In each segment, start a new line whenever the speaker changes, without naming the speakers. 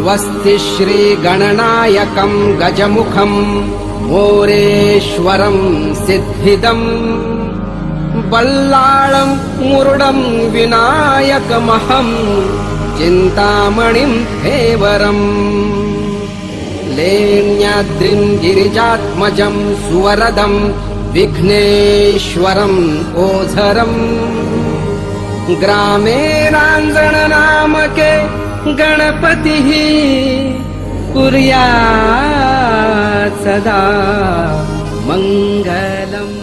स्वस्ति श्रीगणनायकम् गजमुखम् मोरेश्वरम् सिद्धिदम् बल्लाळम् मुरुडम् विनायकमहम् चिन्तामणिम् हेवरम् लेण्याद्रिम् गिरिजात्मजम् सुवरदम् विघ्नेश्वरम् ओझरम् ग्रामे नान्दणनामके गणपतिः कुर्या सदा मङ्गलम्।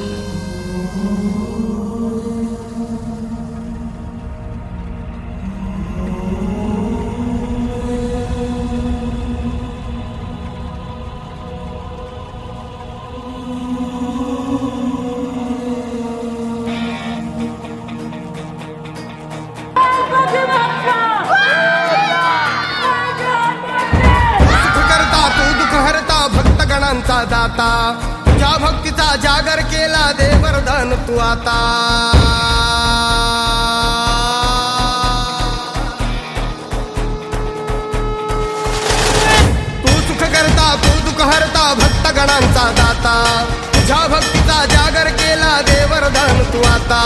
भक्त दाता. तुझ्या भक्तीचा जागर केला दे वरदान तू आता. तू सुख करता तू दुःख हरता भक्त गणांचा दाता. तुझ्या भक्तीचा जागर केला दे वरदान तू आता.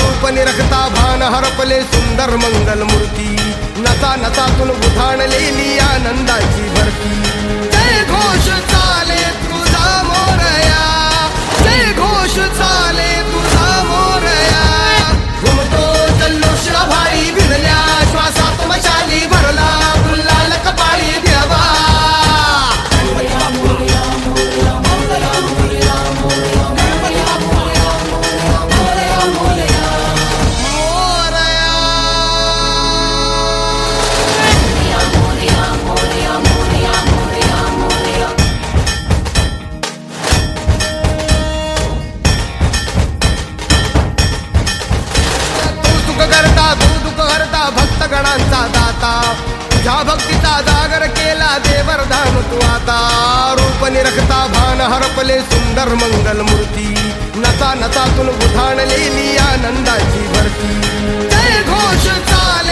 रूप निरखता भान हरपले सुंदर मंगल मूर्ती नसा नसातून गुथाणलेली आनंदाची भरती. घोष चाले तुझा मोरया. जय घोष चाले प्राणांचा दाता. तुझ्या भक्तीचा जागर केला दे तू आता. रूप निरखता भान हरपले सुंदर मंगल मूर्ती. नता नसातून बुधाणलेली आनंदाची भरती. जय घोष चाल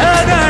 sana